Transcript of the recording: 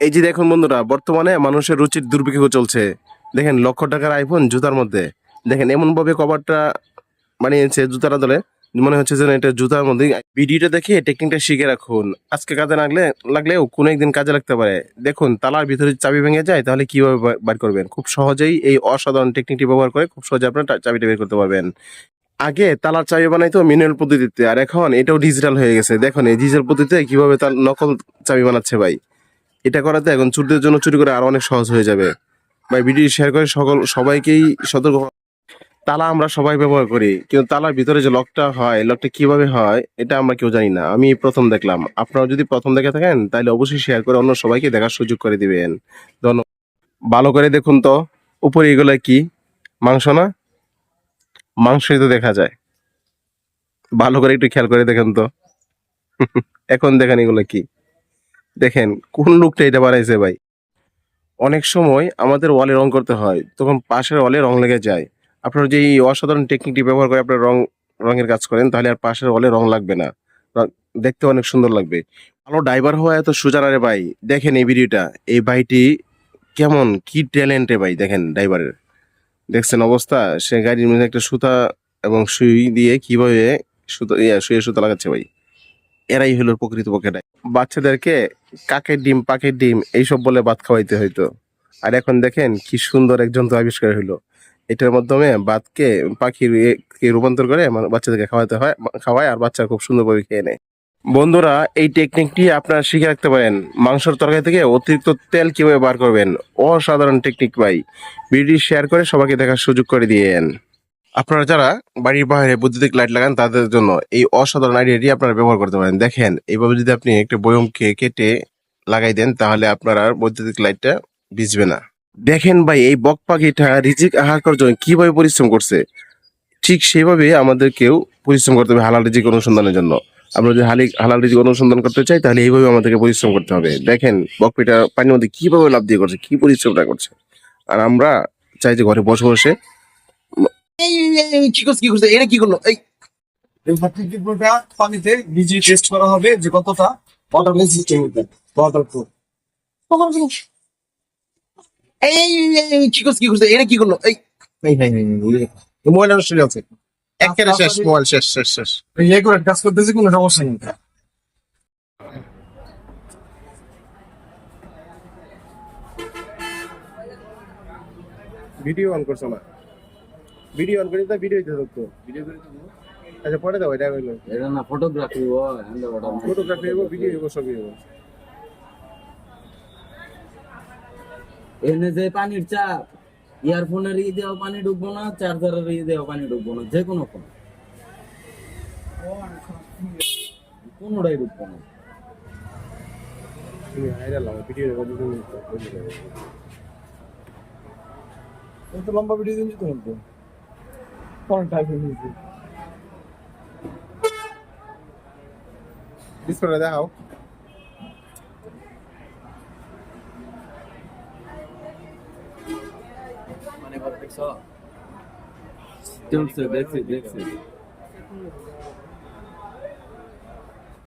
এই যে দেখুন বন্ধুরা, বর্তমানে মানুষের রুচির দুর্ভিক্ষ চলছে। দেখেন, লক্ষ টাকার আইফোন জুতার মধ্যে। দেখেন এমন ভাবে কভারটা বানিয়েছে জুতার আদলে, মনে হচ্ছে যেন এটা জুতার মধ্যে। ভিডিওটা দেখে টেকনিকটা শিখে রাখুন। আজকে কাজে লাগলে, লাগলেও কোনো একদিন কাজে লাগতে পারে। দেখুন, তালার ভিতরে চাবি ভেঙে যায়, তাহলে কীভাবে বার করবেন? খুব সহজেই এই অসাধারণ টেকনিকটি ব্যবহার করে খুব সহজে আপনার চাবিটা বের করতে পারবেন। আগে তালার চাবি বানাইতো ম্যানুয়াল পদ্ধতিতে, আর এখন এটাও ডিজিটাল হয়ে গেছে। দেখুন, এই ডিজিটাল পদ্ধতিতে কীভাবে তার নকল চাবি বানাচ্ছে ভাই। এটা করাতে এখন চুরিদের জন্য চুরি করে আরও অনেক সহজ হয়ে যাবে। ভাই ভিডিও শেয়ার করে সকল, সবাইকেই সতর্ক তালা আমরা সবাই ব্যবহার করি, কিন্তু তালার ভিতরে যে লকটা হয় লকটা কীভাবে হয়, এটা আমরা কেউ জানি না। আমি প্রথম দেখলাম। আপনারা যদি প্রথম দেখে থাকেন, তাহলে অবশ্যই শেয়ার করে অন্য সবাইকে দেখার সুযোগ করে দিবেন। ধন্যবাদ। ভালো করে দেখুন তো, উপরে এগুলো কি? মাংস না? মাংসই তো দেখা যায়। ভালো করে একটু খেয়াল করে দেখেন তো। এখন দেখেন এগুলো কি। দেখেন কোন লোকটা এটা বানাইছে ভাই? অনেক সময় আমাদের ওয়ালে রং করতে হয় তখন পাশের ওয়ালে রং লেগে যায়। আপনারা যে এই অসাধারণ টেকনিকটি ব্যবহার করে আপনারা রং রঙের কাজ করেন তাহলে আর পাশের ওয়ালে রং লাগবে না। দেখতে অনেক সুন্দর লাগবে। ভালো ড্রাইভার হওয়া এত সোজা না রে ভাই। দেখেন এই ভিডিওটা এই ভাইটি কেমন কি ট্যালেন্টে ভাই দেখেন ড্রাইভারের। দেখছেন অবস্থা সে গাড়ির মধ্যে একটা সুতা এবং সুই দিয়ে কীভাবে সুতা ইয়া, সুইয়ে সুতা লাগাচ্ছে ভাই। এরাই হলো প্রকৃতপক্ষে বাচ্চাদেরকে কাকের ডিম, পাকের ডিম এইসব বলে ভাত খাওয়াইতে হইতো। আর এখন দেখেন কি সুন্দর এক যন্ত্র আবিষ্কার হলো এটার মাধ্যমে ভাতকে পাখির রূপান্তর করে মানে বাচ্চাদেরকে খাওয়াতে হয়, খাওয়ায় আর বাচ্চা খুব সুন্দরভাবে খেয়ে নেয়। বন্ধুরা, এই টেকনিকটি আপনারা শিখে রাখতে পারেন। মাংসের তরকারি থেকে অতিরিক্ত তেল কীভাবে বার করবেন? অসাধারণ টেকনিক ভাই। ভিডিও শেয়ার করে সবাইকে দেখার সুযোগ করে দিয়েন। আপনারা যারা বাড়ির বাইরে বৈদ্যুতিক লাইট লাগান, তাদের জন্য এই অসাধারণ আইডিয়াটি আপনারা ব্যবহার করতে পারেন। দেখেন, এইভাবে যদি আপনি একটা বয়মকে কেটে লাগাই দেন, তাহলে আপনার আর বৈদ্যুতিক লাইটটা ভিজবে না। দেখেন ভাই, এই বক পাখিটা রিজিক আহার করার জন্য কীভাবে পরিশ্রম করছে? ঠিক সেভাবে আমাদেরকেও পরিশ্রম করতে হবে হালাল রিজিক অনুসন্ধানের জন্য। আমরা যদি হালি হালাল রিজিক অনুসন্ধান করতে চাই, তাহলে এইভাবে আমাদেরকে পরিশ্রম করতে হবে। দেখেন বকপিটা পানির মধ্যে কীভাবে লাভ দিয়ে করছে, কী পরিশ্রমটা করছে। আর আমরা চাই যে ঘরে বসে বসে এই, কি করছে কি করছে এটা কি করল এই এই সার্টিফিকেটটা পানিতে নিজে টেস্ট করা হবে যে কতটা ওয়াটার সিস্টেম ওয়াটার প্রুফ এই, কি করছে কি করছে এটা কি করল এই এই নাই নাই মোবাইল নষ্ট হয়ে আছে একেবারে শেষ মোবাইল শেষ শেষ শেষ এই একুরেট কাজ করতেছি কোনো সমস্যা নেই ভিডিও অন করছ না ভিডিও অন করে তো ভিডিও দিতে থাকতো ভিডিও করে তো আচ্ছা পরে দাও এটা হইল এটা না ফটোগ্রাফি ও ফটোগ্রাফি হব ভিডিও হব সবই হব এনে যে পানির চাপ ইয়ারফোনের ই দেওয়া পানি ঢুকবো না চার্জারের ই দেওয়া পানি ঢুকবো না যে কোনো ফোন কোনোটাই ঢুকবো না। তুমি হাইরা লাও ভিডিও হব তুমি কত লম্বা ভিডিও দিন তো বলতো কোন টাইপের ভিডিও ডিসপ্লে দেখাও চলছে দেখছি দেখছি